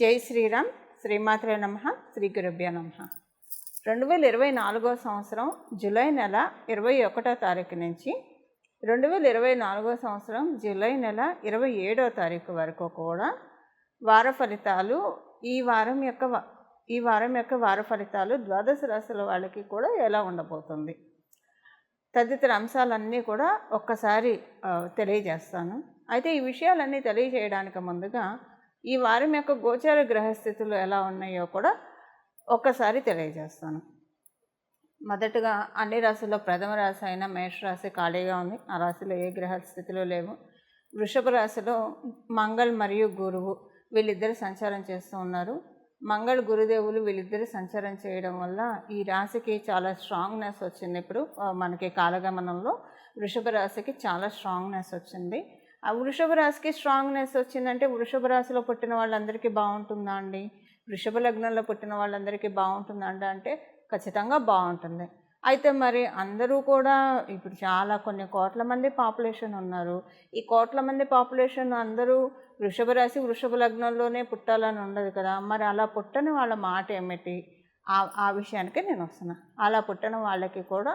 జై శ్రీరామ్ శ్రీమాత్రే నమ శ్రీ గురుభ్య నమ. రెండు వేల ఇరవై నాలుగో సంవత్సరం జూలై నెల ఇరవై ఒకటో తారీఖు నుంచి రెండు వేల ఇరవై నాలుగో సంవత్సరం జూలై నెల ఇరవై ఏడో తారీఖు వరకు కూడా వార ఫలితాలు ఈ వారం యొక్క ఈ వారం యొక్క వార ఫలితాలు ద్వాదశ రాశుల వాళ్ళకి కూడా ఎలా ఉండబోతుంది. తదితర అంశాలన్నీ కూడా ఒక్కసారి తెలియజేస్తాను. అయితే ఈ విషయాలన్నీ తెలియజేయడానికి ముందుగా ఈ వారం యొక్క గోచార గ్రహస్థితులు ఎలా ఉన్నాయో కూడా ఒక్కసారి తెలియజేస్తాను. మొదటగా అన్ని రాశుల్లో ప్రథమ రాశి అయిన మేషరాశి ఖాళీగా ఉంది. ఆ రాశిలో ఏ గ్రహ స్థితిలో లేవు. వృషభ రాశిలో మంగళ్ మరియు గురువు వీళ్ళిద్దరు సంచారం చేస్తూ ఉన్నారు. మంగళ గురుదేవులు వీళ్ళిద్దరు సంచారం చేయడం వల్ల ఈ రాశికి చాలా స్ట్రాంగ్నెస్ వచ్చింది. ఇప్పుడు మనకి కాలగమనంలో వృషభ రాశికి చాలా స్ట్రాంగ్నెస్ వచ్చింది. ఆ వృషభ రాశికి స్ట్రాంగ్నెస్ వచ్చిందంటే వృషభ రాశిలో పుట్టిన వాళ్ళందరికీ బాగుంటుందా అండి? వృషభ లగ్నంలో పుట్టిన వాళ్ళందరికీ బాగుంటుందా అండి? అంటే ఖచ్చితంగా బాగుంటుంది. అయితే మరి అందరూ కూడా ఇప్పుడు చాలా కొన్ని కోట్ల మంది పాపులేషన్ ఉన్నారు. ఈ కోట్ల మంది పాపులేషన్ అందరూ వృషభ రాశి వృషభ లగ్నంలోనే పుట్టాలని ఉండదు కదా? మరి అలా పుట్టని వాళ్ళ మాట ఏమిటి? ఆ ఆ విషయానికి నేను వస్తున్నా. అలా పుట్టిన వాళ్ళకి కూడా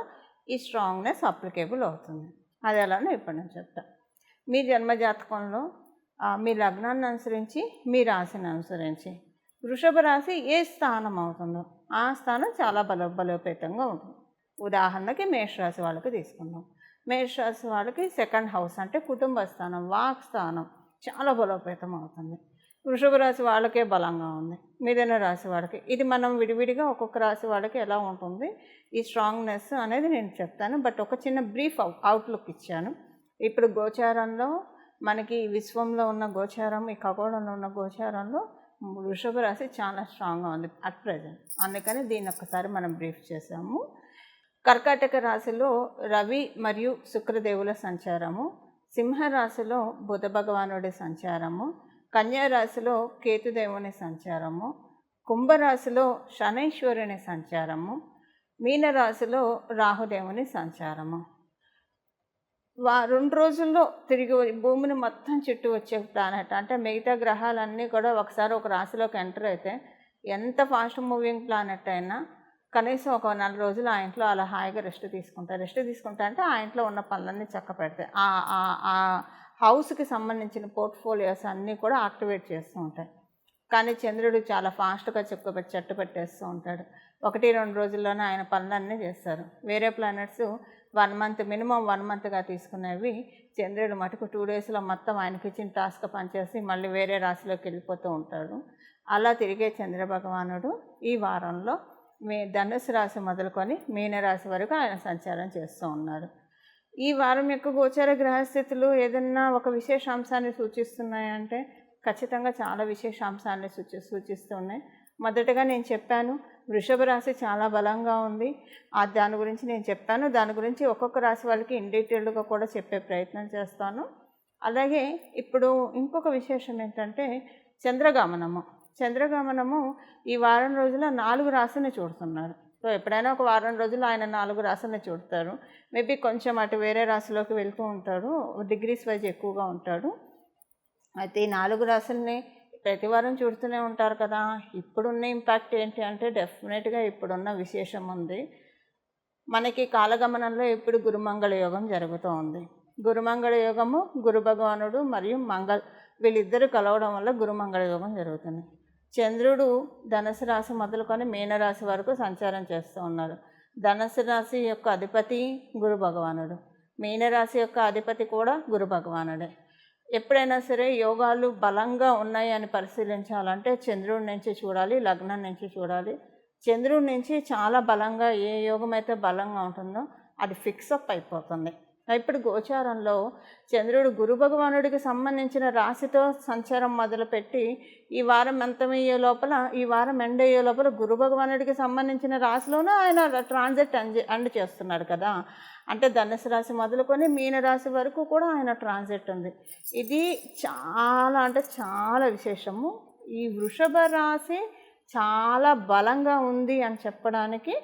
ఈ స్ట్రాంగ్నెస్ అప్లికేబుల్ అవుతుంది. అది ఎలానో ఇప్పుడు నేను చెప్తాను మీ జన్మజాతకంలో మీ లగ్నాన్ని అనుసరించి మీ రాశిని అనుసరించి వృషభ రాశి ఏ స్థానం అవుతుందో ఆ స్థానం చాలా బల బలోపేతంగా ఉంటుంది. ఉదాహరణకి మేషరాశి వాళ్ళకి తీసుకుందాం. మేషరాశి వాళ్ళకి సెకండ్ హౌస్ అంటే కుటుంబ స్థానం వాక్ స్థానం చాలా బలోపేతం అవుతుంది. వృషభ రాశి వాళ్ళకే బలంగా ఉంది. మిథున రాశి వాళ్ళకి ఇది మనం విడివిడిగా ఒక్కొక్క రాశి వాళ్ళకి ఎలా ఉంటుంది? ఈ స్ట్రాంగ్నెస్ అనేది నేను చెప్తాను బట్ ఒక చిన్న బ్రీఫ్ అవుట్లుక్ ఇచ్చాను. ఇప్పుడు గోచారంలో మనకి విశ్వంలో ఉన్న గోచారం ఈ ఖగోళంలో ఉన్న గోచారంలో వృషభ రాశి చాలా స్ట్రాంగ్గా ఉంది అట్ ప్రజెంట్ అందుకని దీన్ని ఒక్కసారి మనం బ్రీఫ్ చేసాము కర్కాటక రాశిలో రవి మరియు శుక్రదేవుల సంచారము సింహరాశిలో బుధ భగవానుడి సంచారము కన్యా రాశిలో కేతుదేవుని సంచారము కుంభరాశిలో శనైశ్వరుని సంచారము మీనరాశిలో రాహుదేవుని సంచారము. వా రెండు రోజుల్లో తిరిగి భూమిని మొత్తం చుట్టూ వచ్చే ప్లానెట్ అంటే మిగతా గ్రహాలన్నీ కూడా ఒకసారి ఒక రాశిలోకి ఎంటర్ అయితే ఎంత ఫాస్ట్ మూవింగ్ ప్లానెట్ అయినా కనీసం ఒక నెల రోజులు ఆ ఇంట్లో అలా హాయిగా రెస్ట్ తీసుకుంటారు రెస్ట్ తీసుకుంటా అంటే ఆ ఇంట్లో ఉన్న పనులన్నీ చక్క పెడతాయి. ఆ- ఆ హౌస్కి సంబంధించిన పోర్ట్ఫోలియోస్ అన్నీ కూడా యాక్టివేట్ చేస్తూ ఉంటాయి. కానీ చంద్రుడు చాలా ఫాస్ట్గా చెక్కు చెట్టు పెట్టేస్తూ ఉంటాడు. ఒకటి రెండు రోజుల్లోనే ఆయన పనులన్నీ చేస్తారు. వేరే planets one month minimum one మంత్గా తీసుకునేవి చంద్రుడు మటుకు టూ డేస్లో మొత్తం ఆయనకి ఇచ్చిన టాస్క్ పనిచేసి మళ్ళీ వేరే రాశిలోకి వెళ్ళిపోతూ ఉంటాడు. అలా తిరిగే చంద్ర భగవానుడు ఈ వారంలో మీ ధనుసు రాశి మొదలుకొని మీనరాశి వరకు ఆయన సంచారం చేస్తూ ఉన్నారు. ఈ వారం యొక్క గోచర గ్రహస్థితులు ఏదన్నా ఒక విశేష అంశాన్ని సూచిస్తున్నాయంటే ఖచ్చితంగా చాలా విశేషాంశాన్ని సూచి సూచిస్తున్నాయి. మొదటగా నేను చెప్పాను వృషభ రాశి చాలా బలంగా ఉంది. ఆ దాని గురించి నేను చెప్పాను దాని గురించి ఒక్కొక్క రాశి వాళ్ళకి ఇన్ డీటెయిల్డ్గా కూడా చెప్పే ప్రయత్నం చేస్తాను. అలాగే ఇప్పుడు ఇంకొక విశేషం ఏంటంటే చంద్రగమనము. చంద్రగమనము ఈ వారం రోజుల నాలుగు రాశిని చూడుతున్నారు. సో ఎప్పుడైనా ఒక వారం రోజులు ఆయన నాలుగు రాశిని చూడతారు. మేబీ కొంచెం అటు వేరే రాశిలోకి వెళ్తూ ఉంటాడు డిగ్రీస్ వైజ్ ఎక్కువగా ఉంటాడు అయితే ఈ నాలుగు రాసుల్ని ప్రతి వారం చూడుతూనే ఉంటారు కదా. ఇప్పుడున్న ఇంపాక్ట్ ఏంటి అంటే డెఫినెట్గా ఇప్పుడున్న విశేషం ఉంది. మనకి కాలగమనంలో ఇప్పుడు గురుమంగళ యోగం జరుగుతూ ఉంది. గురుమంగళ యోగము గురు భగవానుడు మరియు మంగళ వీళ్ళిద్దరూ కలవడం వల్ల గురుమంగళ యోగం జరుగుతుంది. చంద్రుడు ధనుసు రాశి మొదలుకొని మీనరాశి వరకు సంచారం చేస్తూ ఉన్నారు ధనుసు రాశి యొక్క అధిపతి గురు భగవానుడు. మీనరాశి యొక్క అధిపతి కూడా గురు భగవానుడే. ఎప్పుడైనా సరే యోగాలు బలంగా ఉన్నాయి అని పరిశీలించాలంటే చంద్రుడి నుంచి చూడాలి లగ్నం నుంచి చూడాలి. చంద్రుడి నుంచి చాలా బలంగా ఏ యోగం అయితే బలంగా ఉంటుందో అది ఫిక్సప్ అయిపోతుంది. ఇప్పుడు గోచారంలో చంద్రుడు గురు భగవానుడికి సంబంధించిన రాశితో సంచారం మొదలుపెట్టి ఈ వారం అంతమయ్యే లోపల ఈ వారం ఎండ్ అయ్యే లోపల గురు భగవానుడికి సంబంధించిన రాశిలోనే ఆయన ట్రాన్సిట్ అండ్ అండ్ చేస్తున్నాడు కదా. అంటే ధనుసు రాశి మొదలుకొని మీనరాశి వరకు కూడా ఆయన ట్రాన్సిట్ ఉంది. ఇది చాలా అంటే చాలా విశేషము. ఈ వృషభ రాశి చాలా బలంగా ఉంది అని చెప్పడానికి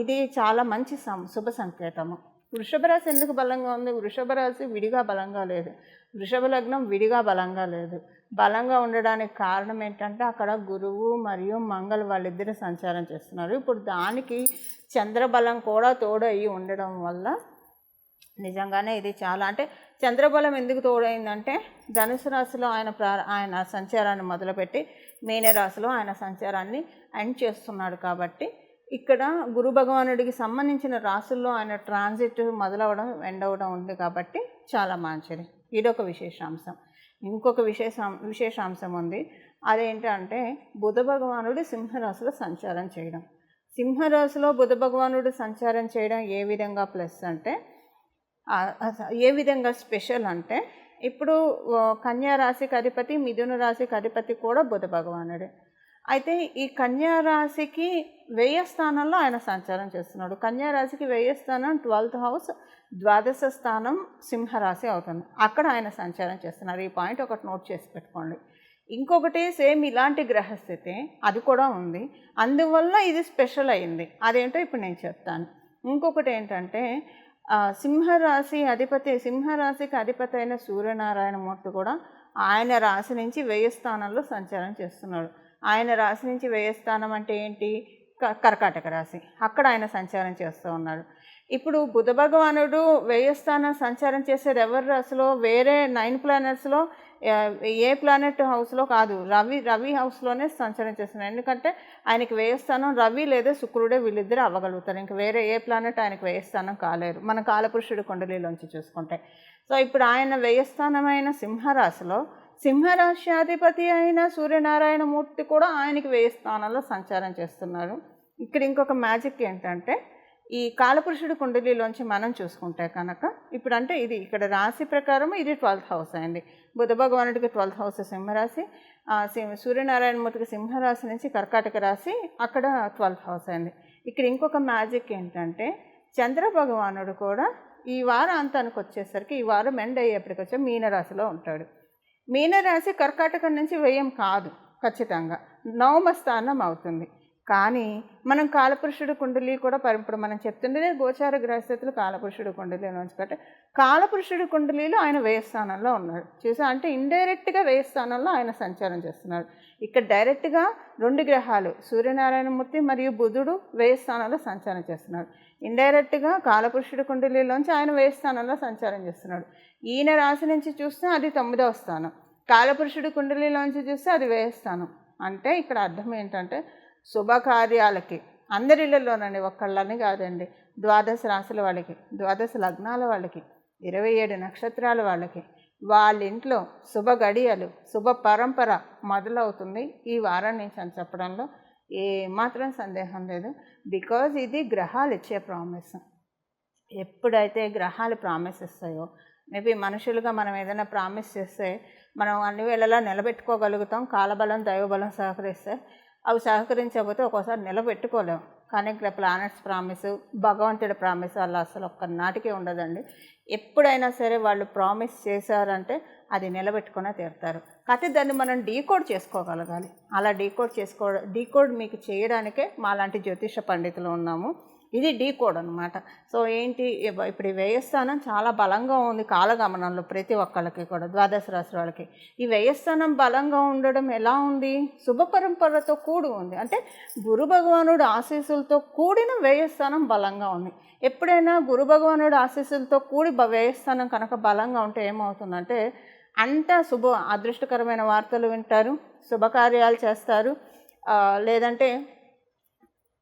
ఇది చాలా మంచి సం శుభ సంకేతము. వృషభ రాశి ఎందుకు బలంగా ఉంది? వృషభ రాశి విడిగా బలంగా లేదు. వృషభ లగ్నం విడిగా బలంగా లేదు. బలంగా ఉండడానికి కారణం ఏంటంటే అక్కడ గురువు మరియు మంగళ వాళ్ళిద్దరు సంచారం చేస్తున్నారు. ఇప్పుడు దానికి చంద్రబలం కూడా తోడయి ఉండడం వల్ల నిజంగానే ఇది చాలా అంటే చంద్రబలం ఎందుకు తోడైందంటే ధనుసు రాశిలో ఆయన ప్రా ఆయన సంచారాన్ని మొదలుపెట్టి మీనరాశిలో ఆయన సంచారాన్ని ఎండ్ చేస్తున్నాడు కాబట్టి ఇక్కడ గురు భగవానుడికి సంబంధించిన రాసుల్లో ఆయన ట్రాన్సిట్ మొదలవడం ఎండ్ ఉంది కాబట్టి చాలా మంచిది. ఇదొక విశేషాంశం. ఇంకొక విశేషం విశేషాంశం ఉంది అదేంటంటే బుధ భగవానుడు సింహరాశిలో సంచారం చేయడం. సింహరాశిలో బుధ భగవానుడు సంచారం చేయడం ఏ విధంగా ప్లస్ అంటే ఏ విధంగా స్పెషల్ అంటే ఇప్పుడు కన్యా రాశికి అధిపతి మిథున రాశికి అధిపతి కూడా బుధ భగవానుడే అయితే ఈ కన్యా రాశికి వెయ్య స్థానంలో ఆయన సంచారం చేస్తున్నాడు. కన్యా రాశికి వెయ్య స్థానం ట్వెల్త్ హౌస్ ద్వాదశ స్థానం సింహరాశి అవుతుంది. అక్కడ ఆయన సంచారం చేస్తున్నారు. ఈ పాయింట్ ఒకటి నోట్ చేసి పెట్టుకోండి. ఇంకొకటి సేమ్ ఇలాంటి గ్రహస్థితి అది కూడా ఉంది. అందువల్ల ఇది స్పెషల్ అయింది. అదేంటో ఇప్పుడు నేను చెప్తాను. ఇంకొకటి ఏంటంటే సింహరాశి అధిపతి సింహరాశికి అధిపతి అయిన సూర్యనారాయణ మూర్తి కూడా ఆయన రాశి నుంచి వ్యయ స్థానంలో సంచారం చేస్తున్నాడు. ఆయన రాశి నుంచి వేయస్థానం అంటే ఏంటి? క- కర్కాటక రాశి. అక్కడ ఆయన సంచారం చేస్తూ ఉన్నాడు. ఇప్పుడు బుధ భగవానుడు వ్యయస్థానం సంచారం చేసేది ఎవరి రాశిలో? వేరే నైన్ ప్లానెట్స్లో ఏ ప్లానెట్ హౌస్లో కాదు. రవి రవి హౌస్లోనే సంచారం చేస్తున్నాడు. ఎందుకంటే ఆయనకి వ్యయస్థానం రవి లేదా శుక్రుడే వీళ్ళిద్దరు అవ్వగలుగుతారు. ఇంక వేరే ఏ ప్లానెట్ ఆయనకు వ్యయస్థానం కాలేరు. మన కాలపురుషుడు కుండలిలోంచి చూసుకుంటే. సో ఇప్పుడు ఆయన వ్యయస్థానమైన సింహరాశిలో సింహరాశ్యాధిపతి అయిన సూర్యనారాయణమూర్తి కూడా ఆయనకి వ్యయస్థానంలో సంచారం చేస్తున్నారు. ఇక్కడ ఇంకొక మ్యాజిక్ ఏంటంటే ఈ కాలపురుషుడు కుండలిలోంచి మనం చూసుకుంటే కనుక ఇప్పుడు అంటే ఇది ఇక్కడ రాశి ప్రకారం ఇది ట్వెల్త్ హౌస్ అయింది బుధ భగవానుడికి ట్వెల్త్ హౌస్ సింహరాశి ఆ, సూర్యనారాయణమూర్తికి సింహరాశి నుంచి కర్కాటక రాశి అక్కడ ట్వెల్త్ హౌస్ అయింది ఇక్కడ ఇంకొక మ్యాజిక్ ఏంటంటే చంద్ర భగవానుడు కూడా ఈ వారాంతానికి వచ్చేసరికి ఈ వారం ఎండ్ అయ్యేప్పటికి వచ్చే మీనరాశిలో ఉంటాడు. మీనరాశి కర్కాటకం నుంచి వ్యయం కాదు ఖచ్చితంగా. నవమ స్థానం అవుతుంది. కానీ మనం కాలపురుషుడు కుండలి కూడా ఇప్పుడు మనం చెప్తుండేదే గోచార గ్రహస్థితులు కాలపురుషుడు కుండలి అని కంటే కాలపురుషుడు కుండలిలో ఆయన వ్యయ స్థానంలో ఉన్నాడు. చూసా అంటే ఇండైరెక్ట్గా వ్యయ స్థానంలో ఆయన సంచారం చేస్తున్నాడు. ఇక్కడ డైరెక్ట్గా రెండు గ్రహాలు సూర్యనారాయణమూర్తి మరియు బుధుడు వ్యయ స్థానంలో సంచారం చేస్తున్నాడు ఇండైరెక్ట్గా కాలపురుషుడు కుండలిలోంచి ఆయన వేయి స్థానంలో సంచారం చేస్తున్నాడు. ఈయన రాశి నుంచి చూస్తే అది తొమ్మిదవ స్థానం. కాలపురుషుడు కుండలిలోంచి చూస్తే అది వ్యయ స్థానం. అంటే ఇక్కడ అర్థం ఏంటంటే శుభకార్యాలకి అందరిళ్ళలోనండి ఒక్కళ్ళని కాదండి ద్వాదశ రాశుల వాళ్ళకి ద్వాదశ లగ్నాల వాళ్ళకి ఇరవై ఏడు నక్షత్రాల వాళ్ళకి వాళ్ళ ఇంట్లో శుభ గడియలు శుభ పరంపర మొదలవుతుంది ఈ వారం నుంచి అని చెప్పడంలో ఏమాత్రం సందేహం లేదు. బికాజ్ ఇది గ్రహాలు ఇచ్చే ప్రామిస్ ఎప్పుడైతే గ్రహాలు ప్రామిస్ ఇస్తాయో మేబీ మనుషులుగా మనం ఏదైనా ప్రామిస్ చేస్తే మనం అన్ని వేళలా నిలబెట్టుకోగలుగుతాం. కాలబలం దైవబలం సహకరిస్తే అవి సహకరించకపోతే ఒక్కోసారి నిలబెట్టుకోలేము కానీ ఇక్కడ ప్లానెట్స్ ప్రామిస్ భగవంతుడి ప్రామిస్ అలా అసలు ఒక్క నాటికే ఉండదండి. ఎప్పుడైనా సరే వాళ్ళు ప్రామిస్ చేశారంటే అది నిలబెట్టుకునే తీరుతారు. కాకపోతే దాన్ని మనం డీకోడ్ చేసుకోగలగాలి. అలా డీకోడ్ చేసుకో డీకోడ్ మీకు చేయడానికే మాలాంటి జ్యోతిష పండితులు ఉన్నాము. ఇది డీ కోడ్ అనమాట సో ఏంటి ఇప్పుడు ఈ వ్యయస్థానం చాలా బలంగా ఉంది కాలగమనంలో ప్రతి ఒక్కళ్ళకి కూడా ద్వాదశ రాశి వాళ్ళకి. ఈ వ్యయస్థానం బలంగా ఉండడం ఎలా ఉంది? శుభ పరంపరతో కూడి ఉంది. అంటే గురు భగవానుడు ఆశీస్సులతో కూడిన వ్యయస్థానం బలంగా ఉంది. ఎప్పుడైనా గురు భగవానుడు ఆశీస్సులతో కూడి వ్యయస్థానం కనుక బలంగా ఉంటే ఏమవుతుందంటే అంతా శుభ అదృష్టకరమైన వార్తలు వింటారు శుభకార్యాలు చేస్తారు. లేదంటే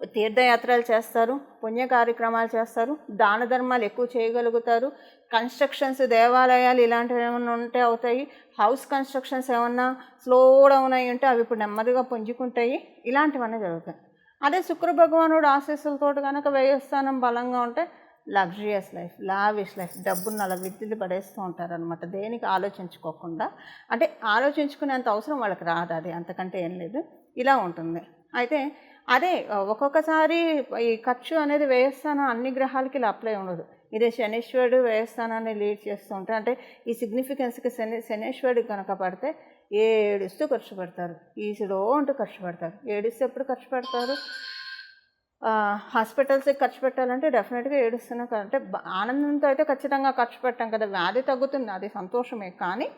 తీర్థయాత్రలు చేస్తారు పుణ్య కార్యక్రమాలు చేస్తారు దాన ధర్మాలు ఎక్కువ చేయగలుగుతారు. కన్స్ట్రక్షన్స్ దేవాలయాలు ఇలాంటివి ఏమైనా ఉంటే అవుతాయి. హౌస్ కన్స్ట్రక్షన్స్ ఏమన్నా స్లో డౌన్ అయి ఉంటే అవి ఇప్పుడు నెమ్మదిగా పుంజుకుంటాయి. ఇలాంటివన్నీ జరుగుతాయి. అదే శుక్ర భగవానుడు ఆశీస్సులతో కనుక వ్యయస్థానం బలంగా ఉంటే లగ్జరియస్ లైఫ్ లావిష్ లైఫ్ డబ్బును అలా విద్యులు పడేస్తూ ఉంటారనమాట దేనికి ఆలోచించుకోకుండా. అంటే ఆలోచించుకునేంత అవసరం వాళ్ళకి రాదు అది అంతకంటే ఏం లేదు. ఇలా ఉంటుంది. అయితే అదే ఒక్కొక్కసారి ఈ ఖర్చు అనేది వ్యయస్థానం అన్ని గ్రహాలకి ఇలా అప్లై ఉండదు. ఇదే శనీశ్వరుడు వ్యయస్థానాన్ని లీడ్ చేస్తూ ఉంటే అంటే ఈ సిగ్నిఫికెన్స్కి శని శనీశ్వరుడు కనుక పడితే ఏడుస్తూ ఖర్చు పెడతారు. ఈసుడో అంటూ ఖర్చు పెడతారు. ఏడుస్తే ఎప్పుడు ఖర్చు పెడతారు? హాస్పిటల్స్కి ఖర్చు పెట్టాలంటే డెఫినెట్గా ఏడుస్తున్నా అంటే ఆనందంతో అయితే ఖచ్చితంగా ఖర్చు పెట్టాం కదా వ్యాధి తగ్గుతుంది అది సంతోషమే. కానీ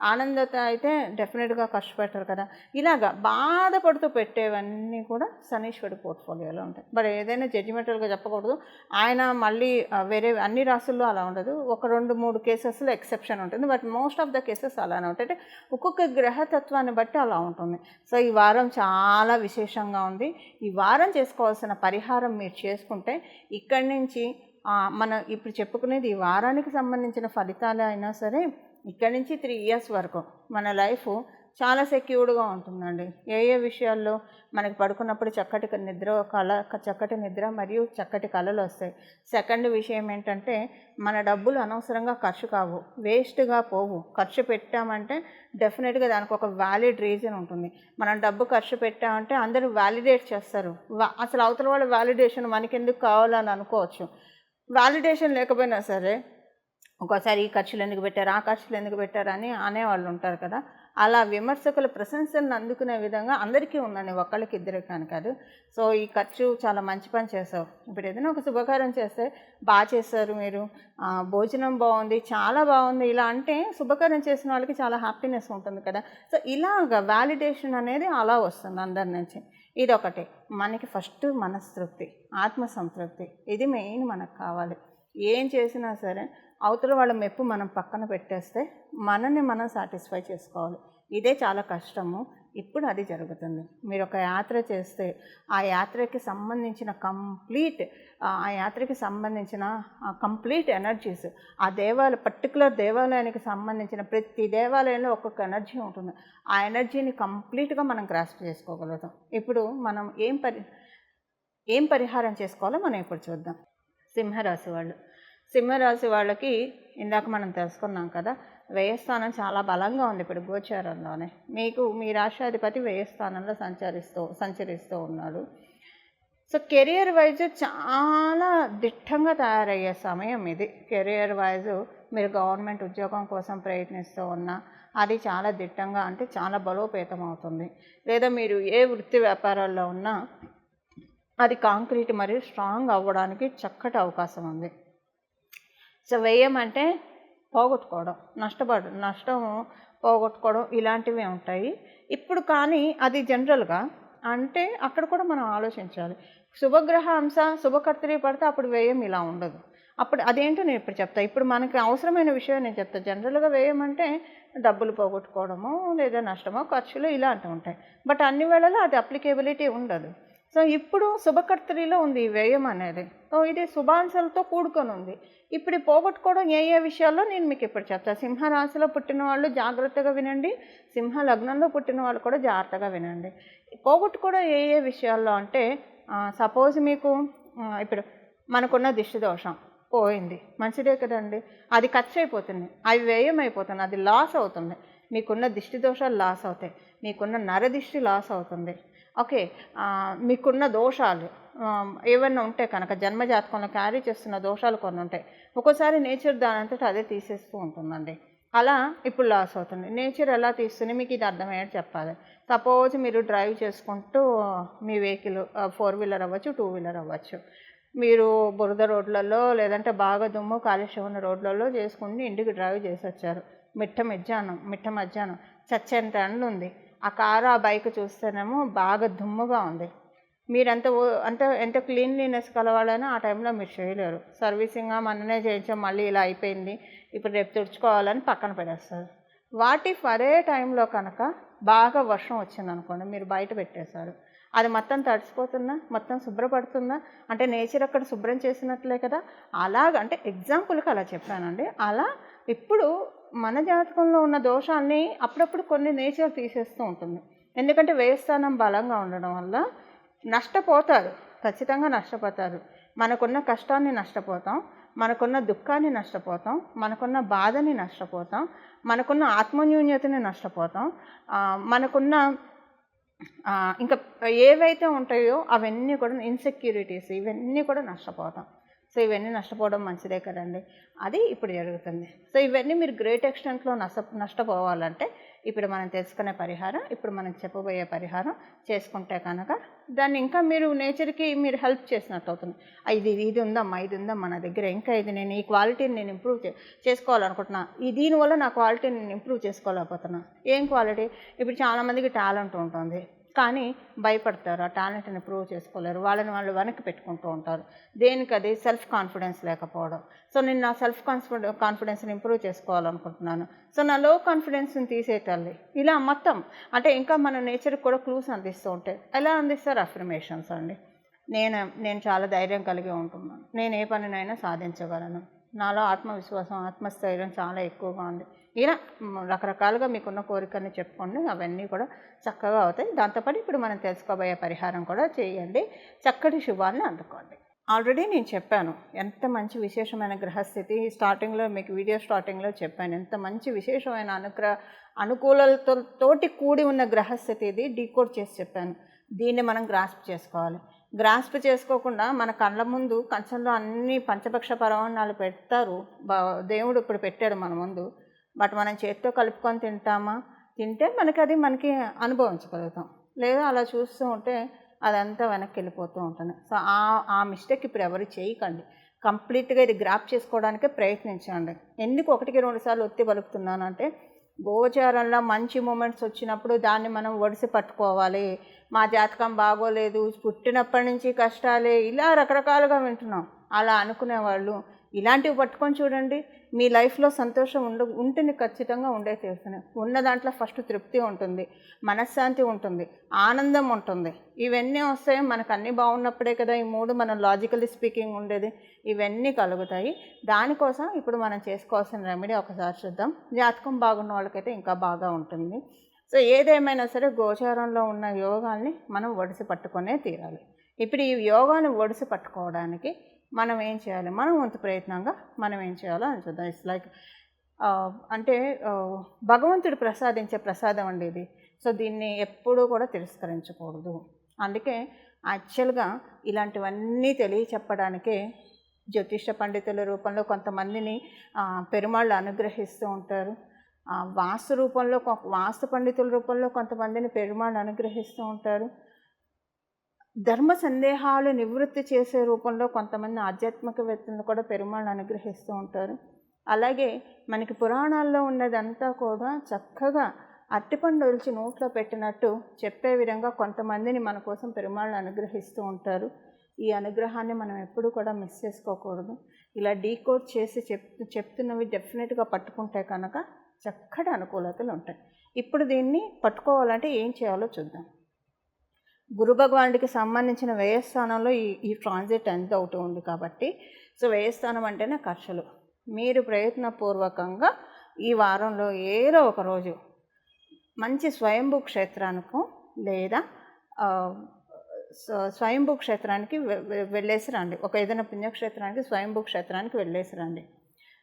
ఆనందత అయితే డెఫినెట్గా కష్టపెట్టరు కదా. ఇలాగా బాధపడుతూ పెట్టేవన్నీ కూడా శనీశ్వరి పోర్ట్ఫోలియోలో ఉంటాయి. బట్ ఏదైనా జడ్జిమెంటల్గా చెప్పకూడదు. ఆయన మళ్ళీ వేరే అన్ని రాసుల్లో అలా ఉండదు. ఒక రెండు మూడు కేసెస్లో ఎక్సెప్షన్ ఉంటుంది. But most of the cases అలానే ఉంటాయి. అంటే ఒక్కొక్క గ్రహతత్వాన్ని బట్టి అలా ఉంటుంది. సో ఈ వారం చాలా విశేషంగా ఉంది. ఈ వారం చేసుకోవాల్సిన పరిహారం మీరు చేసుకుంటే ఇక్కడి నుంచి మనం మన ఇప్పుడు చెప్పుకునేది ఈ వారానికి సంబంధించిన ఫలితాలు అయినా సరే ఇక్కడి నుంచి త్రీ ఇయర్స్ వరకు మన లైఫ్ చాలా సెక్యూర్డ్గా ఉంటుందండి. ఏ ఏ విషయాల్లో మనకి పడుకున్నప్పుడు చక్కటి నిద్ర కళ చక్కటి నిద్ర మరియు చక్కటి కళలు వస్తాయి. సెకండ్ విషయం ఏంటంటే మన డబ్బులు అనవసరంగా ఖర్చు కావు వేస్ట్గా పోవు. ఖర్చు పెట్టామంటే డెఫినెట్గా దానికి ఒక వ్యాలిడ్ రీజన్ ఉంటుంది. మనం డబ్బు ఖర్చు పెట్టామంటే అందరూ వ్యాలిడేట్ చేస్తారు. అసలు అవతల వాళ్ళ వ్యాలిడేషన్ మనకెందుకు కావాలని అనుకోవచ్చు. వ్యాలిడేషన్ లేకపోయినా సరే ఒక్కోసారి ఈ ఖర్చులు ఎందుకు పెట్టారు ఆ ఖర్చులు ఎందుకు పెట్టారు అని అనేవాళ్ళు ఉంటారు కదా. అలా విమర్శకుల ప్రశంసలను అందుకునే విధంగా అందరికీ ఉందండి ఒక్కళ్ళకి ఇద్దరికి కానీ కాదు. సో ఈ ఖర్చు చాలా మంచి పని చేసావు. ఇప్పుడు ఏదైనా ఒక శుభకార్యం చేస్తే బాగా చేశారు మీరు. భోజనం బాగుంది చాలా బాగుంది. ఇలా అంటే శుభకార్యం చేసిన వాళ్ళకి చాలా హ్యాపీనెస్ ఉంటుంది కదా. సో ఇలాగ వ్యాలిడేషన్ అనేది అలా వస్తుంది అందరి నుంచి. ఇదొకటి. మనకి ఫస్ట్ మనస్తృప్తి ఆత్మసంతృప్తి ఇది మెయిన్ మనకు కావాలి. ఏం చేసినా సరే అవతల వాళ్ళ మెప్పు మనం పక్కన పెట్టేస్తే మనల్ని మనం సాటిస్ఫై చేసుకోవాలి. ఇదే చాలా కష్టము. ఇప్పుడు అది జరుగుతుంది. మీరు ఒక యాత్ర చేస్తే ఆ యాత్రకి సంబంధించిన కంప్లీట్ ఆ యాత్రకి సంబంధించిన కంప్లీట్ ఎనర్జీస్ ఆ దేవాలయ పర్టికులర్ దేవాలయానికి సంబంధించిన ప్రతి దేవాలయంలో ఒక్కొక్క ఎనర్జీ ఉంటుంది. ఆ ఎనర్జీని కంప్లీట్గా మనం గ్రాస్ప్ చేసుకోగలుగుతాం. ఇప్పుడు మనం ఏం పరి ఏం పరిహారం చేసుకోవాలో మనం ఇప్పుడు చూద్దాం. సింహరాశి వాళ్ళు. సింహరాశి వాళ్ళకి ఇందాక మనం తెలుసుకున్నాం కదా వ్యయస్థానం చాలా బలంగా ఉంది ఇప్పుడు గోచారంలోనే. మీకు మీ రాష్ట్రాధిపతి వ్యయస్థానంలో సంచరిస్తూ సంచరిస్తూ ఉన్నాడు. సో కెరియర్ వైజ్ చాలా దిట్టంగా తయారయ్యే సమయం ఇది. కెరియర్ వైజ్ మీరు గవర్నమెంట్ ఉద్యోగం కోసం ప్రయత్నిస్తూ ఉన్నా అది చాలా దిట్టంగా అంటే చాలా బలోపేతం అవుతుంది. లేదా మీరు ఏ వృత్తి వ్యాపారాల్లో ఉన్నా అది కాంక్రీట్ మరియు స్ట్రాంగ్ అవ్వడానికి చక్కటి అవకాశం ఉంది. సో వ్యయం అంటే పోగొట్టుకోవడం నష్టపడ నష్టం పోగొట్టుకోవడం ఇలాంటివి ఉంటాయి. ఇప్పుడు కానీ అది జనరల్గా అంటే అక్కడ కూడా మనం ఆలోచించాలి. శుభగ్రహ అంశ శుభకర్తరి పడితే అప్పుడు వ్యయం ఇలా ఉండదు. అప్పుడు అదేంటో నేను ఇప్పుడు చెప్తా. ఇప్పుడు మనకి అవసరమైన విషయం నేను చెప్తా. జనరల్గా వ్యయం అంటే డబ్బులు పోగొట్టుకోవడము లేదా నష్టమో ఖర్చులు ఇలాంటివి ఉంటాయి. బట్ అన్ని వేళలో అది అప్లికేబిలిటీ ఉండదు. సో ఇప్పుడు శుభకర్తరిలో ఉంది ఈ వ్యయం అనేది. సో ఇది శుభాంశాలతో కూడుకొని ఉంది. ఇప్పుడు పోగొట్టుకోవడం ఏ ఏ విషయాల్లో నేను మీకు ఇప్పుడు చెప్తాను సింహరాశిలో పుట్టిన వాళ్ళు జాగ్రత్తగా వినండి. సింహ లగ్నంలో పుట్టిన వాళ్ళు కూడా జాగ్రత్తగా వినండి. పోగొట్టుకోవడం ఏ ఏ విషయాల్లో అంటే సపోజ్ మీకు ఇప్పుడు మనకున్న దిష్టి దోషం పోయింది. మంచిదే కదండి. అది ఖర్చు అయిపోతుంది అవి వ్యయం అయిపోతుంది అది లాస్ అవుతుంది. మీకున్న దిష్టి దోషాలు లాస్ అవుతాయి. మీకున్న నరదిష్టి లాస్ అవుతుంది. ఓకే మీకున్న దోషాలు ఏవైనా ఉంటే కనుక జన్మజాతకంలో క్యారీ చేస్తున్న దోషాలు కొన్ని ఉంటాయి ఒక్కోసారి నేచర్ దానంతటా అదే తీసేస్తూ ఉంటుందండి. అలా ఇప్పుడు లాస్ అవుతుంది. నేచర్ ఎలా తీస్తుంది? మీకు ఇది అర్థమయ్యేది చెప్పాలి. సపోజ్ మీరు డ్రైవ్ చేసుకుంటూ మీ వెహికల్ ఫోర్ వీలర్ అవ్వచ్చు టూ వీలర్ అవ్వచ్చు. మీరు బురద రోడ్లలో లేదంటే బాగా దుమ్ము కాలుష్యం ఉన్న రోడ్లలో చేసుకుని ఇంటికి డ్రైవ్ చేసి వచ్చారు మిట్ట మధ్యాహ్నం మిట్ట మధ్యాహ్నం చచ్చంత ఉంది ఆ కారు ఆ బైక్ చూస్తేనేమో బాగా దుమ్ముగా ఉంది. మీరు అంత అంటే ఎంత క్లీన్లీనెస్ కలవాలైనా ఆ టైంలో మీరు చేయలేరు. సర్వీసింగ్ మననే చేయించాం మళ్ళీ ఇలా అయిపోయింది. ఇప్పుడు రేపు తుడుచుకోవాలని పక్కన పెడేస్తారు వాటి అదే టైంలో కనుక బాగా వర్షం వచ్చింది అనుకోండి మీరు బయట పెట్టేశారు. అది మొత్తం తడిసిపోతుందా? మొత్తం శుభ్రపడుతుందా? అంటే నేచర్ అక్కడ శుభ్రం చేసినట్లే కదా? అలాగ అంటే ఎగ్జాంపుల్కి అలా చెప్పానండి. అలా ఇప్పుడు మన జాతకంలో ఉన్న దోషాన్ని అప్పుడప్పుడు కొన్ని నేచర్ తీసేస్తూ ఉంటుంది. ఎందుకంటే వేయస్థానం బలంగా ఉండడం వల్ల నష్టపోతారు ఖచ్చితంగా నష్టపోతారు. మనకున్న కష్టాన్ని నష్టపోతాం మనకున్న దుఃఖాన్ని నష్టపోతాం మనకున్న బాధని నష్టపోతాం మనకున్న ఆత్మన్యూన్యతని నష్టపోతాం. మనకున్న ఇంకా ఏవైతే ఉంటాయో అవన్నీ కూడా ఇన్సెక్యూరిటీస్ ఇవన్నీ కూడా నష్టపోతాం. సో ఇవన్నీ నష్టపోవడం మంచిదే కదండి. అది ఇప్పుడు జరుగుతుంది. సో ఇవన్నీ మీరు గ్రేట్ ఎక్స్టెంట్లో నష్ట నష్టపోవాలంటే ఇప్పుడు మనం తెలుసుకునే పరిహారం ఇప్పుడు మనం చెప్పబోయే పరిహారం చేసుకుంటే కనుక దాన్ని ఇంకా మీరు నేచర్కి మీరు హెల్ప్ చేసినట్టు అవుతుంది. ఇది ఇది ఉందమ్మా ఇది ఉందమ్మా నా దగ్గర ఇంకా ఇది నేను ఈ క్వాలిటీని నేను ఇంప్రూవ్ చే చేసుకోవాలనుకుంటున్నా. ఈ దీనివల్ల నా క్వాలిటీని నేను ఇంప్రూవ్ చేసుకోలేకపోతున్నా. ఏం క్వాలిటీ ఇప్పుడు చాలామందికి టాలెంట్ ఉంటుంది. కానీ భయపడతారు. ఆ టాలెంట్ని ప్రూవ్ చేసుకోలేరు. వాళ్ళని వాళ్ళు వెనక్కి పెట్టుకుంటూ ఉంటారు. దేనికి అది? సెల్ఫ్ కాన్ఫిడెన్స్ లేకపోవడం. సో నేను నా సెల్ఫ్ కాన్ఫిడె కాన్ఫిడెన్స్ని ఇంప్రూవ్ చేసుకోవాలనుకుంటున్నాను. సో నా లో కాన్ఫిడెన్స్ని తీసేటల్లి ఇలా మొత్తం అంటే ఇంకా మన నేచర్కి కూడా క్లూస్ అందిస్తూ ఉంటాయి ఎలా అందిస్తారు? అఫర్మేషన్స్ అండి. నేను నేను చాలా ధైర్యం కలిగి ఉంటున్నాను. నేను ఏ పనినైనా సాధించగలను. నాలో ఆత్మవిశ్వాసం ఆత్మస్థైర్యం చాలా ఎక్కువగా ఉంది. ఇలా రకరకాలుగా మీకున్న కోరికని చెప్పుకోండి. అవన్నీ కూడా చక్కగా అవుతాయి. దాంతోపాటు ఇప్పుడు మనం తెలుసుకోబోయే పరిహారం కూడా చేయండి. చక్కటి శుభాన్ని అందుకోండి. ఆల్రెడీ నేను చెప్పాను ఎంత మంచి విశేషమైన గ్రహస్థితి స్టార్టింగ్లో మీకు వీడియో స్టార్టింగ్లో చెప్పాను. ఎంత మంచి విశేషమైన అనుగ్రహ అనుకూలతో తోటి కూడి ఉన్న గ్రహస్థితి ఇది. డీకోడ్ చేసి చెప్పాను. దీన్ని మనం గ్రాస్ప్ చేసుకోవాలి. గ్రాస్ప్ చేసుకోకుండా మన కళ్ళ ముందు కంచంలో అన్ని పంచపక్ష పరమాణాలు పెడతారు. దేవుడు ఇప్పుడు పెట్టాడు మన ముందు. బట్ మనం చేతితో కలుపుకొని తింటామా? తింటే మనకి అది మనకి అనుభవించగలుగుతాం. లేదా అలా చూస్తూ ఉంటే అదంతా వెనక్కి వెళ్ళిపోతూ ఉంటుంది. సో ఆ ఆ మిస్టేక్ ఇప్పుడు ఎవరు చేయకండి. కంప్లీట్గా ఇది గ్రాప్ చేసుకోవడానికే ప్రయత్నించండి. ఎందుకు ఒకటికి రెండు సార్లు ఒత్తి పలుకుతున్నానంటే గోచారంలో మంచి మూమెంట్స్ వచ్చినప్పుడు దాన్ని మనం ఒడిసి పట్టుకోవాలి. మా జాతకం బాగోలేదు పుట్టినప్పటి నుంచి కష్టాలే ఇలా రకరకాలుగా వింటున్నాం. అలా అనుకునే వాళ్ళు ఇలాంటివి పట్టుకొని చూడండి మీ లైఫ్లో సంతోషం ఉండ ఉంటుంది ఖచ్చితంగా ఉండే తీరుతుంది ఉన్న దాంట్లో ఫస్ట్ తృప్తి ఉంటుంది మనశ్శాంతి ఉంటుంది ఆనందం ఉంటుంది. ఇవన్నీ వస్తాయి మనకు అన్నీ బాగున్నప్పుడే కదా ఈ మూడు మనం లాజికల్లీ స్పీకింగ్ ఉండేది. ఇవన్నీ కలుగుతాయి. దానికోసం ఇప్పుడు మనం చేసుకోవాల్సిన రెమెడీ ఒకసారి చూద్దాం. జాతకం బాగున్న వాళ్ళకైతే ఇంకా బాగా ఉంటుంది. సో ఏదేమైనా సరే గోచారంలో ఉన్న యోగాల్ని మనం ఒడిసి పట్టుకునే తీరాలి. ఇప్పుడు ఈ యోగాను ఒడిసి పట్టుకోవడానికి మనం ఏం చేయాలి? మనం వంతు ప్రయత్నంగా మనం ఏం చేయాలో అని చూద్దాం. ఇట్స్ లైక్ అంటే భగవంతుడు ప్రసాదించే ప్రసాదం అండి ఇది. సో దీన్ని ఎప్పుడూ కూడా తిరస్కరించకూడదు. అందుకే యాక్చువల్గా ఇలాంటివన్నీ తెలియచెప్పడానికే జ్యోతిష పండితుల రూపంలో కొంతమందిని పెరుమాళ్ళు అనుగ్రహిస్తూ ఉంటారు. వాస్తు రూపంలో కొ- వాస్తు పండితుల రూపంలో కొంతమందిని పెరుమాళ్ళు అనుగ్రహిస్తూ ఉంటారు. ధర్మ సందేహాలు నివృత్తి చేసే రూపంలో కొంతమంది ఆధ్యాత్మికవేత్తలను కూడా పెరుమాళ్ళు అనుగ్రహిస్తూ ఉంటారు. అలాగే మనకి పురాణాల్లో ఉన్నదంతా కూడా చక్కగా అట్టిపండు ఒలిచి నోట్లో పెట్టినట్టు చెప్పే విధంగా కొంతమందిని మన కోసం పెరుమాళ్ళు అనుగ్రహిస్తూ ఉంటారు. ఈ అనుగ్రహాన్ని మనం ఎప్పుడూ కూడా మిస్ చేసుకోకూడదు. ఇలా డీకోడ్ చేసి చెప్ చెప్తున్నవి డెఫినెట్గా పట్టుకుంటే కనుక చక్కటి అనుకూలతలు ఉంటాయి. ఇప్పుడు దీన్ని పట్టుకోవాలంటే ఏం చేయాలో చూద్దాం. గురు భగవానుడికి సంబంధించిన వ్యయస్థానంలో ఈ ఈ ట్రాన్సిట్ ఎంత అవుతూ ఉంది కాబట్టి సో వ్యయస్థానం అంటేనే ఖర్చులు మీరు ప్రయత్నపూర్వకంగా ఈ వారంలో ఏదో ఒక రోజు మంచి స్వయంభూ క్షేత్రానికి లేదా స్వయంభూ క్షేత్రానికి వె- వెళ్ళేసి రండి. ఒక ఏదైనా పుణ్యక్షేత్రానికి స్వయంభూ క్షేత్రానికి వెళ్ళేసి రండి.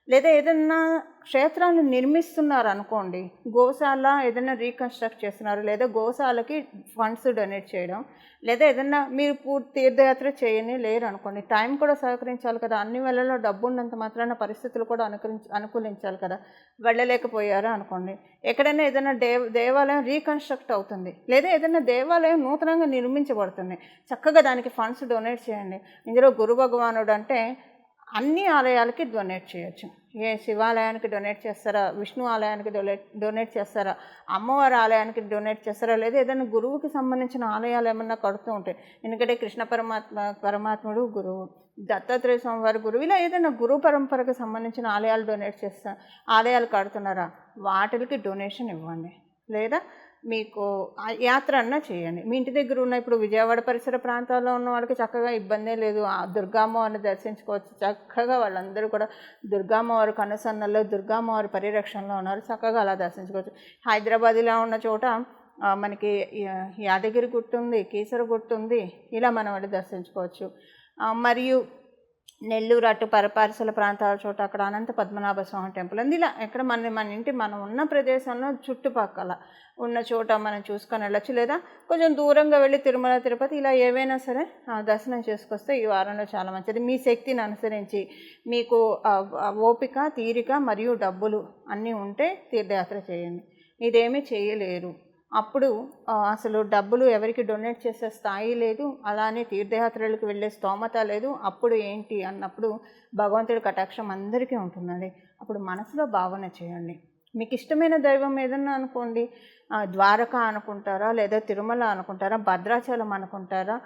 లేదా ఏదన్నా క్షేత్రాన్ని నిర్మిస్తున్నారు అనుకోండి గోశాల ఏదైనా రీకన్స్ట్రక్ట్ చేస్తున్నారు లేదా గోశాలకి ఫండ్స్ డొనేట్ చేయడం లేదా ఏదైనా మీరు పూర్తి తీర్థయాత్ర చేయని లేరు అనుకోండి టైం కూడా సహకరించాలి కదా. అన్ని వేళల్లో డబ్బు ఉన్నంత మాత్రాన పరిస్థితులు కూడా అనుకరించి అనుకూలించాలి కదా. వెళ్ళలేకపోయారు అనుకోండి. ఎక్కడైనా ఏదైనా దేవ దేవాలయం రీకన్స్ట్రక్ట్ అవుతుంది లేదా ఏదైనా దేవాలయం నూతనంగా నిర్మించబడుతుంది చక్కగా దానికి ఫండ్స్ డొనేట్ చేయండి. ఇందులో గురు భగవానుడు అంటే అన్ని ఆలయాలకి డొనేట్ చేయొచ్చు. ఏ శివాలయానికి డొనేట్ చేస్తారా? విష్ణు ఆలయానికి డొనేట్ డొనేట్ చేస్తారా? అమ్మవారి ఆలయానికి డొనేట్ చేస్తారా? లేదా ఏదైనా గురువుకి సంబంధించిన ఆలయాలు ఏమన్నా కడుతూ ఉంటాయి ఎందుకంటే కృష్ణ పరమాత్మ పరమాత్ముడు గురువు దత్తాత్రేయ స్వామివారి గురువు ఇలా ఏదైనా గురువు పరంపరకు సంబంధించిన ఆలయాలు డొనేట్ చేస్తా ఆలయాలు కడుతున్నారా? వాటికి డొనేషన్ ఇవ్వండి. లేదా మీకు ఆ యాత్ర అన్నా చేయండి. మీ ఇంటి దగ్గర ఉన్న ఇప్పుడు విజయవాడ పరిసర ప్రాంతాల్లో ఉన్న వాళ్ళకి చక్కగా ఇబ్బందే లేదు. ఆ దుర్గామ్మవారిని దర్శించుకోవచ్చు. చక్కగా వాళ్ళందరూ కూడా దుర్గామ్మవారి కనుసన్నల్లో దుర్గామ్మవారి పరిరక్షణలో ఉన్నారు. చక్కగా అలా దర్శించుకోవచ్చు. హైదరాబాద్లో ఉన్న చోట మనకి యాదగిరి గుట్టు ఉంది కీసర గుట్టు ఉంది ఇలా మనం వెళ్ళి దర్శించుకోవచ్చు మరియు నెల్లూరు అటు పరపారిసల ప్రాంతాల చోట అక్కడ అనంత పద్మనాభ స్వామి టెంపుల్ ఉంది. ఇలా ఎక్కడ మన మన ఇంటి మనం ఉన్న ప్రదేశంలో చుట్టుపక్కల ఉన్న చోట మనం చూసుకొని వెళ్ళచ్చు. లేదా కొంచెం దూరంగా వెళ్ళి తిరుమల తిరుపతి ఇలా ఏవైనా సరే దర్శనం చేసుకొస్తే ఈ వారంలో చాలా మంచిది. మీ శక్తిని అనుసరించి మీకు ఓపిక తీరిక మరియు డబ్బులు అన్నీ ఉంటే తీర్థయాత్ర చేయండి. ఇదేమీ చేయలేరు. అప్పుడు అసలు డబ్బులు ఎవరికి డొనేట్ చేసే స్థాయి లేదు. అలానే తీర్థయాత్రలకు వెళ్ళే స్తోమత లేదు. అప్పుడు ఏంటి అన్నప్పుడు భగవంతుడి కటాక్షం అందరికీ ఉంటుందండి. అప్పుడు మనసులో భావన చేయండి. మీకు ఇష్టమైన దైవం ఏదన్నా అనుకోండి ద్వారకా ద్వారక అనుకుంటారా లేదా తిరుమల అనుకుంటారా భద్రాచలం అనుకుంటారా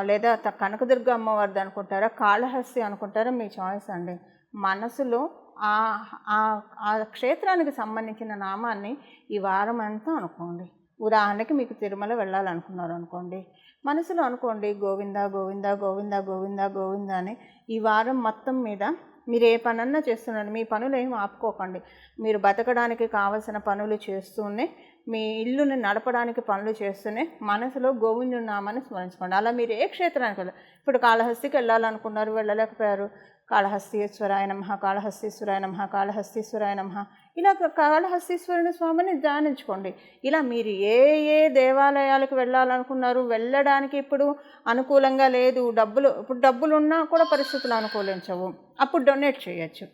లేదా త- కనకదుర్గ అమ్మవారిది అనుకుంటారా కాళహస్తి అనుకుంటారా మీ చాయిస్ అండి. మనసులో ఆ- ఆ క్షేత్రానికి సంబంధించిన నామాన్ని ఈ వారం అంతా అనుకోండి. ఉదాహరణకి మీకు తిరుమల వెళ్ళాలనుకున్నారు అనుకోండి మనసులో అనుకోండి గోవింద గోవింద గోవింద గోవింద గోవింద అని ఈ వారం మొత్తం మీద మీరు ఏ పనన్నా చేస్తున్నారు మీ పనులు ఏమి ఆపుకోకండి. మీరు బతకడానికి కావలసిన పనులు చేస్తూనే మీ ఇల్లుని నడపడానికి పనులు చేస్తూనే మనసులో గోవిందుడు నామాన్ని స్మరించుకోండి. అలా మీరు ఏ క్షేత్రానికి వెళ్ళారు ఇప్పుడు కాళహస్తికి వెళ్ళాలనుకున్నారు వెళ్ళలేకపోయారు. కాళహస్తీశ్వరాయ నమ కాళహస్తీశ్వరాయ నమ కాళహస్తీశ్వరాయ నమ ఇలా కాళహస్తీశ్వరుని స్వామిని ధ్యానించుకోండి. ఇలా మీరు ఏ ఏ దేవాలయాలకు వెళ్ళాలనుకున్నారు వెళ్ళడానికి ఇప్పుడు అనుకూలంగా లేదు డబ్బులు ఇప్పుడు డబ్బులు ఉన్నా కూడా పరిస్థితులు అనుకూలించవు. అప్పుడు డొనేట్ చేయొచ్చు.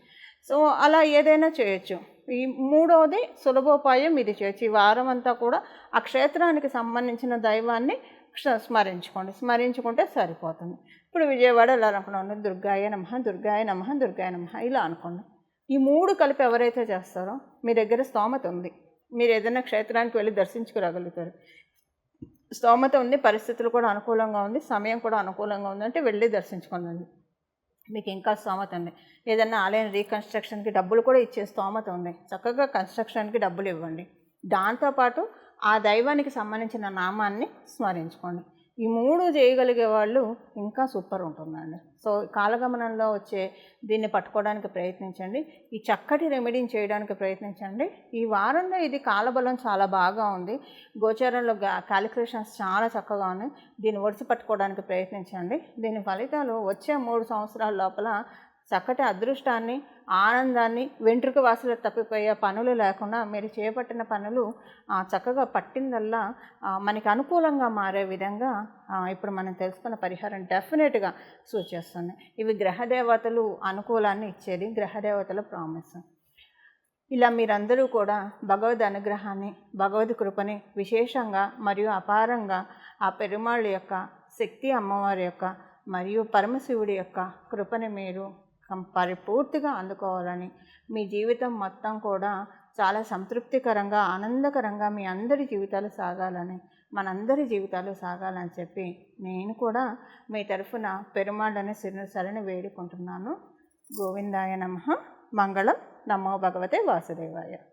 సో అలా ఏదైనా చేయొచ్చు. ఈ మూడవది సులభోపాయం ఇది చేయొచ్చు. ఈ వారం అంతా కూడా ఆ క్షేత్రానికి సంబంధించిన దైవాన్ని స్మరించుకోండి. స్మరించుకుంటే సరిపోతుంది. ఇప్పుడు విజయవాడ వెళ్ళాలనుకున్నాను. దుర్గాయ నమ దుర్గాయ నమ దుర్గాయ నమ ఇలా అనుకోండి. ఈ మూడు కలిపి ఎవరైతే చేస్తారో మీ దగ్గర స్తోమత ఉంది. మీరు ఏదైనా క్షేత్రానికి వెళ్ళి దర్శించుకురాగలుగుతారు. స్తోమత ఉంది పరిస్థితులు కూడా అనుకూలంగా ఉంది సమయం కూడా అనుకూలంగా ఉందంటే వెళ్ళి దర్శించుకోండి. మీకు ఇంకా స్తోమత ఉంది. ఏదన్నా ఆలయం రీకన్స్ట్రక్షన్కి డబ్బులు కూడా ఇచ్చే స్తోమత ఉంది. చక్కగా కన్స్ట్రక్షన్కి డబ్బులు ఇవ్వండి. దాంతోపాటు ఆ దైవానికి సంబంధించిన నామాన్ని స్మరించుకోండి. ఈ మూడు చేయగలిగే వాళ్ళు ఇంకా సూపర్ ఉంటుందండి. సో కాలగమనంలో వచ్చే దీన్ని పట్టుకోవడానికి ప్రయత్నించండి. ఈ చక్కటి రెమెడీని చేయడానికి ప్రయత్నించండి. ఈ వారంలో ఇది కాలబలం చాలా బాగా ఉంది. గోచారంలో క్యాలిక్యులేషన్స్ చాలా చక్కగా ఉన్నాయి. దీన్ని ఒడిసి పట్టుకోవడానికి ప్రయత్నించండి. దీని ఫలితాలు వచ్చే మూడు సంవత్సరాల లోపల చక్కటి అదృష్టాన్ని ఆనందాన్ని వెంట్రుక వాసులు తప్పిపోయే పనులు లేకుండా మీరు చేపట్టిన పనులు చక్కగా పట్టిందల్లా మనకి అనుకూలంగా మారే విధంగా ఇప్పుడు మనం తెలుసుకున్న పరిహారం డెఫినెట్గా సూచిస్తుంది. ఇవి గ్రహదేవతలు అనుకూలాన్ని ఇచ్చేది గ్రహదేవతల ప్రామిస్. ఇలా మీరందరూ కూడా భగవద్ అనుగ్రహాన్ని భగవద్ కృపని విశేషంగా మరియు అపారంగా ఆ పెరుమాళ్ళ యొక్క శక్తి అమ్మవారి యొక్క మరియు పరమశివుడి యొక్క కృపని మీరు పరిపూర్తిగా అందుకోవాలని. మీ జీవితం మొత్తం కూడా చాలా సంతృప్తికరంగా ఆనందకరంగా మీ అందరి జీవితాలు సాగాలని మనందరి జీవితాలు సాగాలని చెప్పి నేను కూడా మీ తరఫున పెరుమాళ్ళని సిరి సరిని వేడుకుంటున్నాను. గోవిందాయ నమ. మంగళం. నమో భగవతే వాసుదేవాయ.